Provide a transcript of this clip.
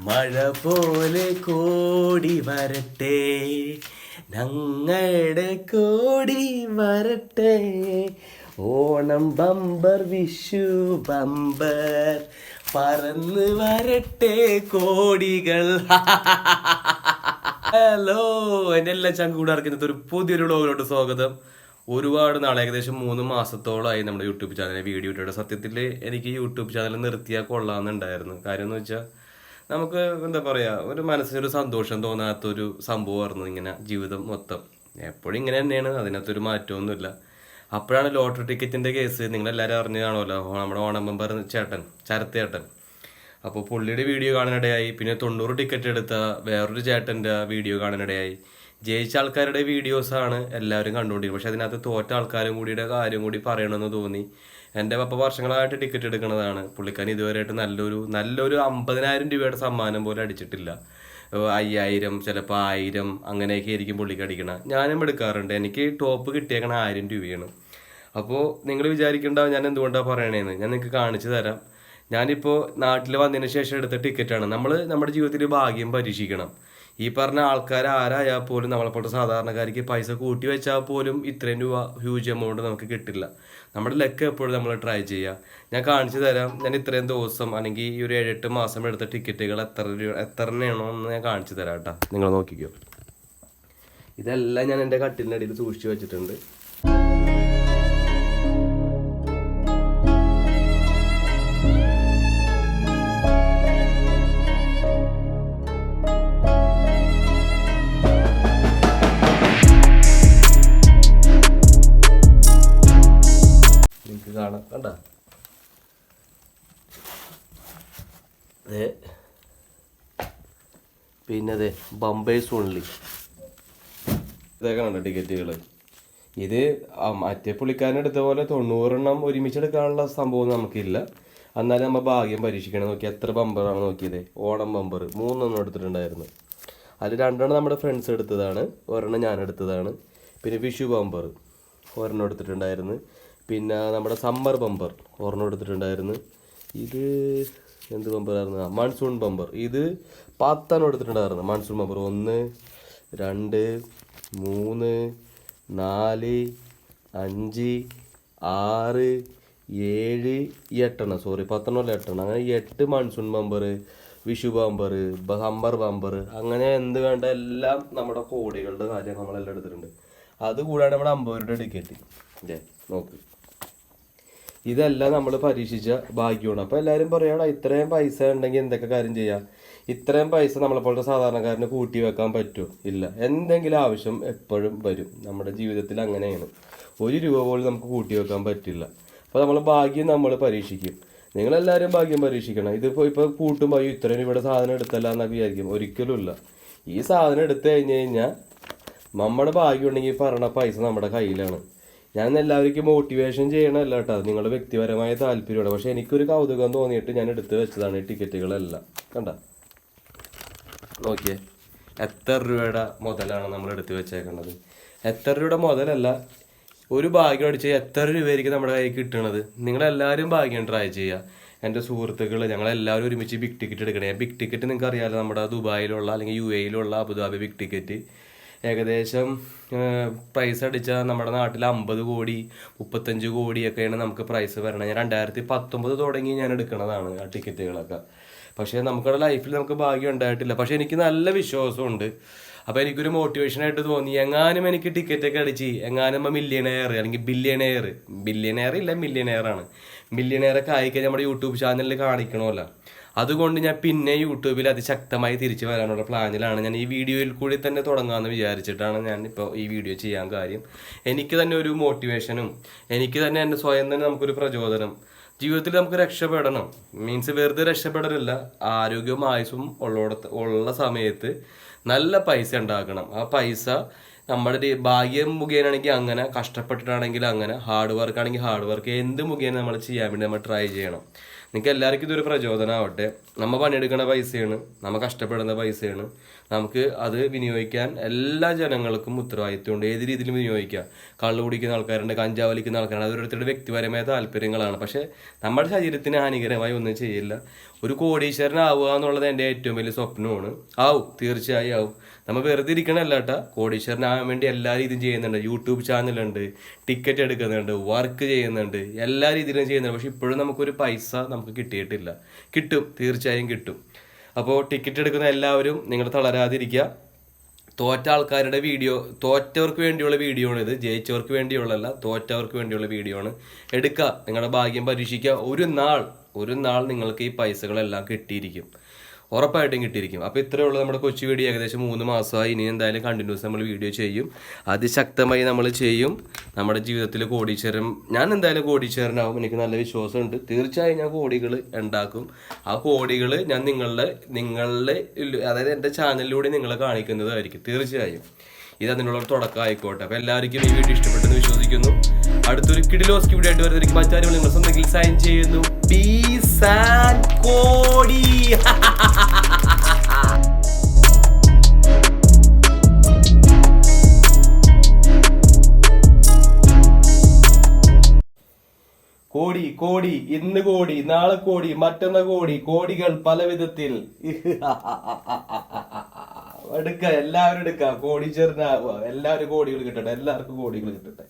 മഴ പോലെ കോടി വരട്ടെ ഞങ്ങളുടെ കോടി വരട്ടെ. ഓണം ബമ്പർ വിഷു ബമ്പർ പറന്ന് വരട്ടെ കോടികൾ. ഹലോ എന്റെ എല്ലാ ചങ്കൂടാർക്ക് ഒരു പുതിയൊരു വ്ളോഗിലോട്ട് സ്വാഗതം. ഒരുപാട് നാളെ ഏകദേശം മൂന്ന് മാസത്തോളമായി നമ്മുടെ യൂട്യൂബ് ചാനലിൽ വീഡിയോ ഇട്ടിട്ട്. സത്യത്തിൽ എനിക്ക് യൂട്യൂബ് ചാനൽ നിർത്തിയാൽ കൊള്ളാമെന്നുണ്ടായിരുന്നു. കാര്യം എന്ന് വെച്ചാൽ നമുക്ക് എന്താ പറയുക ഒരു മനസ്സിനൊരു സന്തോഷം തോന്നാത്തൊരു സംഭവമായിരുന്നു ഇങ്ങനെ ജീവിതം മൊത്തം. എപ്പോഴും ഇങ്ങനെ തന്നെയാണ് അതിനകത്തൊരു മാറ്റമൊന്നുമില്ല. അപ്പോഴാണ് ലോട്ടറി ടിക്കറ്റിന്റെ കേസ് നിങ്ങളെല്ലാവരും അറിഞ്ഞു കാണുമല്ലോ. നമ്മുടെ ഓണം മെമ്പർ ചേട്ടൻ ചരത്തേട്ടൻ അപ്പോൾ പുള്ളിയുടെ വീഡിയോ കാണാനിടയായി. പിന്നെ തൊണ്ണൂറ് ടിക്കറ്റ് എടുത്ത വേറൊരു ചേട്ടന്റെ വീഡിയോ കാണാനിടയായി. ജയിച്ച ആൾക്കാരുടെ വീഡിയോസാണ് എല്ലാവരും കണ്ടുകൊണ്ടിരിക്കുന്നത് പക്ഷെ അതിനകത്ത് തോറ്റ ആൾക്കാരും കൂടിയുടെ കാര്യം കൂടി പറയണമെന്ന് തോന്നി. എന്റെ പപ്പ വർഷങ്ങളായിട്ട് ടിക്കറ്റ് എടുക്കുന്നതാണ്. പുള്ളിക്കാരൻ ഇതുവരെയായിട്ട് നല്ലൊരു നല്ലൊരു അമ്പതിനായിരം രൂപയുടെ സമ്മാനം പോലും അടിച്ചിട്ടില്ല. അയ്യായിരം ചിലപ്പോൾ ആയിരം അങ്ങനെയൊക്കെ ആയിരിക്കും പുള്ളിക്ക് അടിക്കണം. ഞാനും എടുക്കാറുണ്ട്. എനിക്ക് ടോപ്പ് കിട്ടിയേക്കണ ആയിരം രൂപയാണ്. അപ്പോൾ നിങ്ങൾ വിചാരിക്കേണ്ട ഞാൻ എന്തുകൊണ്ടാണ് പറയണേന്ന്. ഞാൻ നിങ്ങൾക്ക് കാണിച്ചു തരാം. ഞാനിപ്പോൾ നാട്ടിൽ വന്നതിന് ശേഷം എടുത്ത ടിക്കറ്റാണ് നമ്മൾ നമ്മുടെ ജീവിതത്തിൽ ഭാഗ്യം പരീക്ഷിക്കണം. ഈ പറഞ്ഞ ആൾക്കാർ ആരായാൽ പോലും നമ്മളെപ്പോലത്തെ സാധാരണക്കാർക്ക് പൈസ കൂട്ടി വെച്ചാൽ പോലും ഇത്രയും രൂപ ഹ്യൂജ് എമൗണ്ട് നമുക്ക് കിട്ടില്ല. നമ്മുടെ ലക്ക് എപ്പോഴും നമ്മൾ ട്രൈ ചെയ്യുക ഞാൻ കാണിച്ചു തരാം. ഞാൻ ഇത്രയും ദിവസം അല്ലെങ്കിൽ ഈ ഒരു ഏഴെട്ട് മാസം എടുത്ത ടിക്കറ്റുകൾ എത്ര രൂപ എത്ര എണ്ണോ എന്ന് ഞാൻ കാണിച്ചു തരാം കേട്ടോ. നിങ്ങൾ നോക്കിക്കോ. ഇതെല്ലാം ഞാൻ എന്റെ കട്ടിലിന്റെ അടിയിൽ സൂക്ഷിച്ചു വെച്ചിട്ടുണ്ട്. അതെ പിന്നെ അതെ ബംബൈസ് ഓൺലി ഇതൊക്കെ ടിക്കറ്റുകൾ ഇത് മറ്റേ പുള്ളിക്കാരനെടുത്ത പോലെ തൊണ്ണൂറെണ്ണം ഒരുമിച്ച് എടുക്കാനുള്ള സംഭവം നമുക്കില്ല. എന്നാലും നമ്മൾ ഭാഗ്യം പരീക്ഷിക്കണം. നോക്കി എത്ര ബമ്പറാണ് നോക്കിയത്. ഓണം ബമ്പർ മൂന്നെണ്ണം എടുത്തിട്ടുണ്ടായിരുന്നു. അതിൽ രണ്ടെണ്ണം നമ്മുടെ ഫ്രണ്ട്സ് എടുത്തതാണ്. ഒരെണ്ണം ഞാൻ എടുത്തതാണ്. പിന്നെ വിഷു ബമ്പർ ഒരെണ്ണം എടുത്തിട്ടുണ്ടായിരുന്നു. പിന്നെ നമ്മുടെ സമ്മർ ബമ്പർ ഒരെണ്ണം എടുത്തിട്ടുണ്ടായിരുന്നു. ഇത് എന്ത് ബമ്പറായിരുന്നു മൺസൂൺ ബമ്പർ ഇത് പത്താണ് എടുത്തിട്ടുണ്ടായിരുന്നു മൺസൂൺ ബമ്പർ ഒന്ന് രണ്ട് മൂന്ന് നാല് അഞ്ച് ആറ് ഏഴ് എട്ടെണ്ണം. സോറി പത്തെണ്ണം അല്ല എട്ടെണ്ണം. അങ്ങനെ എട്ട് monsoon bumper Vishu bumper bumper bumper അങ്ങനെ എന്ത് വേണ്ട എല്ലാം നമ്മുടെ കോടികളുടെ കാര്യം നമ്മളെല്ലാം എടുത്തിട്ടുണ്ട്. അതുകൂടാതെ നമ്മുടെ അമ്പത് രൂപയുടെ ടിക്കറ്റ് ഇതേ നോക്ക്. ഇതെല്ലാം നമ്മൾ പരീക്ഷിച്ച ഭാഗ്യമാണ്. അപ്പോൾ എല്ലാവരും പറയണം ഇത്രയും പൈസ ഉണ്ടെങ്കിൽ എന്തൊക്കെ കാര്യം ചെയ്യാം? ഇത്രയും പൈസ നമ്മളെപ്പോലത്തെ സാധാരണക്കാരന് കൂട്ടി വെക്കാൻ പറ്റുമോ ഇല്ല. എന്തെങ്കിലും ആവശ്യം എപ്പോഴും വരും. നമ്മുടെ ജീവിതത്തിൽ അങ്ങനെയാണ്. ഒരു രൂപ പോലും നമുക്ക് കൂട്ടി വെക്കാൻ പറ്റില്ല. അപ്പോൾ നമ്മൾ ഭാഗ്യം നമ്മൾ പരീക്ഷിക്കും. നിങ്ങളെല്ലാവരും ഭാഗ്യം പരീക്ഷിക്കണം. ഇതിപ്പോൾ ഇപ്പോൾ കൂട്ടുമ്പോൾ അയ്യോ ഇത്രയും ഇവിടെ സാധനം എടുത്തല്ല എന്നൊക്കെ വിചാരിക്കും. ഒരിക്കലും ഇല്ല. ഈ സാധനം എടുത്തു കഴിഞ്ഞ് കഴിഞ്ഞാൽ നമ്മുടെ ഭാഗ്യം ഉണ്ടെങ്കിൽ പറഞ്ഞ പൈസ നമ്മുടെ കയ്യിലാണ്. ഞാൻ എല്ലാവർക്കും മോട്ടിവേഷൻ ചെയ്യണമല്ല കേട്ടോ. നിങ്ങളുടെ വ്യക്തിപരമായ താല്പര്യമാണ്. പക്ഷെ എനിക്കൊരു കൗതുകം തോന്നിയിട്ട് ഞാൻ എടുത്തു വെച്ചതാണ് ഈ ടിക്കറ്റുകളെല്ലാം കണ്ട? നോക്കിയേ. എത്ര രൂപയുടെ മുതലാണ് നമ്മൾ എടുത്തു വെച്ചേക്കുന്നത് എത്ര രൂപയുടെ മുതലല്ല ഒരു ഭാഗ്യം അടിച്ച് എത്ര രൂപയായിരിക്കും നമ്മുടെ കയ്യിൽ കിട്ടണത്? നിങ്ങളെല്ലാവരും ഭാഗ്യം ട്രൈ ചെയ്യുക. എന്റെ സുഹൃത്തുക്കൾ ഞങ്ങളെല്ലാവരും ഒരുമിച്ച് ബിഗ് ടിക്കറ്റ് എടുക്കണേ. ബിഗ് ടിക്കറ്റ് നിങ്ങൾക്ക് അറിയാമല്ലോ നമ്മുടെ ദുബായിലുള്ള അല്ലെങ്കിൽ യു എയിലുള്ള അബുദാബി ബിഗ് ടിക്കറ്റ് ഏകദേശം പ്രൈസ് അടിച്ചാൽ നമ്മുടെ നാട്ടിൽ അമ്പത് കോടി മുപ്പത്തഞ്ച് കോടിയൊക്കെയാണ് നമുക്ക് പ്രൈസ് വരണത്. ഞാൻ രണ്ടായിരത്തി പത്തൊമ്പത് തുടങ്ങി ഞാൻ എടുക്കുന്നതാണ് ആ ടിക്കറ്റുകളൊക്കെ പക്ഷേ നമുക്കവിടെ ലൈഫിൽ നമുക്ക് ഭാഗ്യം ഉണ്ടായിട്ടില്ല. പക്ഷേ എനിക്ക് നല്ല വിശ്വാസമുണ്ട്. അപ്പോൾ എനിക്കൊരു മോട്ടിവേഷനായിട്ട് തോന്നി. എങ്ങാനും എനിക്ക് ടിക്കറ്റൊക്കെ അടിച്ച് എങ്ങാനും മില്യനെയർ അല്ലെങ്കിൽ ബില്യണയർ ബില്യണയർ ഇല്ല മില്യണയർ ആണ്. മില്യനെയർ ആയിക്കഴിഞ്ഞാൽ നമ്മുടെ യൂട്യൂബ് ചാനലിൽ കാണിക്കണമല്ലോ. അതുകൊണ്ട് ഞാൻ പിന്നെ യൂട്യൂബിൽ അതിശക്തമായി തിരിച്ചു വരാനുള്ള പ്ലാനിലാണ്. ഞാൻ ഈ വീഡിയോയിൽ കൂടി തന്നെ തുടങ്ങാമെന്ന് വിചാരിച്ചിട്ടാണ് ഞാൻ ഇപ്പോൾ ഈ വീഡിയോ ചെയ്യാൻ കാര്യം. എനിക്ക് തന്നെ ഒരു മോട്ടിവേഷനും എനിക്ക് തന്നെ എന്റെ സ്വയം തന്നെ നമുക്കൊരു പ്രചോദനം. ജീവിതത്തിൽ നമുക്ക് രക്ഷപ്പെടണം. മീൻസ് വെറുതെ രക്ഷപ്പെടലല്ല ആരോഗ്യവും ആയുസും ഉള്ളോടത്ത് ഉള്ള സമയത്ത് നല്ല പൈസ ഉണ്ടാക്കണം. ആ പൈസ നമ്മുടെ ഭാഗ്യം മുഖേനാണെങ്കിൽ അങ്ങനെ കഷ്ടപ്പെട്ടിട്ടാണെങ്കിൽ അങ്ങനെ ഹാർഡ് വർക്ക് ആണെങ്കിൽ ഹാർഡ് വർക്ക് എന്ത് മുഖേന നമ്മൾ ചെയ്യാൻ വേണ്ടി നമ്മൾ ട്രൈ ചെയ്യണം. നിങ്ങൾക്ക് എല്ലാവർക്കും ഇതൊരു പ്രചോദനമാവട്ടെ നമ്മൾ പണിയെടുക്കുന്ന പൈസയാണ് നമ്മൾ കഷ്ടപ്പെടുന്ന പൈസയാണ്. നമുക്ക് അത് വിനിയോഗിക്കാൻ എല്ലാ ജനങ്ങൾക്കും ഉത്തരവാദിത്വമുണ്ട്. ഏത് രീതിയിലും വിനിയോഗിക്കാം. കള്ളു കുടിക്കുന്ന ആൾക്കാരുണ്ട് കഞ്ചാവ് വലിക്കുന്ന ആൾക്കാരുണ്ട്. അത് വ്യക്തിപരമായ താല്പര്യങ്ങളാണ്. പക്ഷേ നമ്മുടെ ശരീരത്തിന് ഹാനികരമായി ഒന്നും ചെയ്യില്ല. ഒരു കോടീശ്വരനാവുക എന്നുള്ളത് എന്റെ ഏറ്റവും വലിയ സ്വപ്നമാണ്. ആവും തീർച്ചയായും ആവും. നമ്മൾ വെറുതെ ഇരിക്കണമല്ല കേട്ടാ. കോടീശ്വരനാകാൻ വേണ്ടി എല്ലാ രീതിയും ചെയ്യുന്നുണ്ട്. യൂട്യൂബ് ചാനലുണ്ട് ടിക്കറ്റ് എടുക്കുന്നുണ്ട് വർക്ക് ചെയ്യുന്നുണ്ട് എല്ലാ രീതിയിലും ചെയ്യുന്നുണ്ട്. പക്ഷെ ഇപ്പോഴും നമുക്കൊരു പൈസ നമുക്ക് കിട്ടിയിട്ടില്ല. കിട്ടും തീർച്ചയായും കിട്ടും. അപ്പോൾ ടിക്കറ്റ് എടുക്കുന്ന എല്ലാവരും നിങ്ങൾ തളരാതിരിക്കുക. തോറ്റ ആൾക്കാരുടെ വീഡിയോ തോറ്റവർക്ക് വേണ്ടിയുള്ള വീഡിയോ ആണ് ഇത്. ജയിച്ചവർക്ക് വേണ്ടിയുള്ളതല്ല തോറ്റവർക്ക് വേണ്ടിയുള്ള വീഡിയോ ആണ് എടുക്കുക നിങ്ങളുടെ ഭാഗ്യം പരീക്ഷിക്കുക. ഒരു നാൾ ഒരു നാൾ നിങ്ങൾക്ക് ഈ പൈസകളെല്ലാം കിട്ടിയിരിക്കും. ഉറപ്പായിട്ടും കിട്ടിയിരിക്കും. അപ്പോൾ ഇത്രയേ ഉള്ളൂ നമ്മുടെ കൊച്ചു വീഡിയോ ഏകദേശം മൂന്ന് മാസമായി. ഇനി എന്തായാലും കണ്ടിന്യൂസ് നമ്മൾ വീഡിയോ ചെയ്യും. അതിശക്തമായി നമ്മൾ ചെയ്യും. നമ്മുടെ ജീവിതത്തിൽ കോടീശ്വരം ഞാൻ എന്തായാലും കോടീശ്വരനാവും. എനിക്ക് നല്ല വിശ്വാസമുണ്ട്. തീർച്ചയായും ഞാൻ കോടികൾ ഉണ്ടാക്കും. ആ കോടികൾ ഞാൻ നിങ്ങളുടെ നിങ്ങളുടെ അതായത് എന്റെ ചാനലിലൂടെ നിങ്ങളെ കാണിക്കുന്നതായിരിക്കും. തീർച്ചയായും. ഇത് അതിനുള്ള തുടക്കം ആയിക്കോട്ടെ. അപ്പോൾ എല്ലാവർക്കും ഈ വീഡിയോ ഇഷ്ടപ്പെട്ടെന്ന് വിശ്വസിക്കുന്നു. അടുത്തൊരു കിഡിലോസ്കി വീഡിയോ ആയിട്ട് വരുന്നതിലേക്ക് മറ്റാരും നിങ്ങൾ സ്വന്തം സൈൻ ചെയ്യുന്നു. ബീസ് ആൻഡ് കോടി കോടി ഇന്ന് കോടി നാളെ കോടി മറ്റന്ന കോടി കോടികൾ പല വിധത്തിൽ. എടുക്ക എല്ലാവരും എടുക്ക. കോടി ചെറുനാവുക എല്ലാവരും കോടികൾ കിട്ടട്ടെ എല്ലാവർക്കും കോടികൾ കിട്ടട്ടെ.